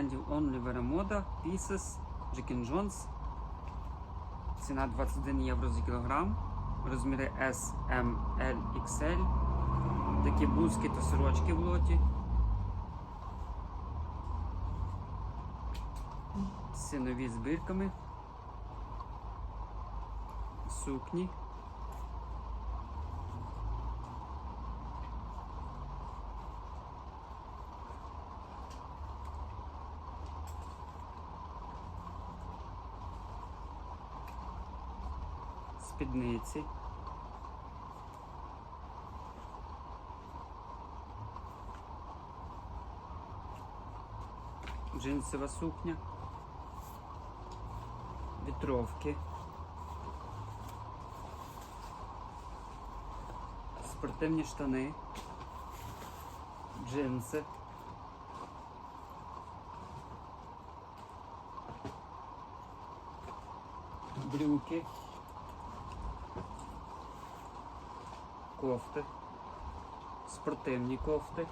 брендів Only Vera Moda, Pieces, Jack Jones. Ціна 21 євро за кілограм. Розміри S, M, L, XL. Такі блузки та сорочки в лоті. Всі нові. Сукні. Спідниці. Джинсова сукня. Вітровки. Спортивні штани. Джинси. Брюки. Кофти. Спортивні кофти.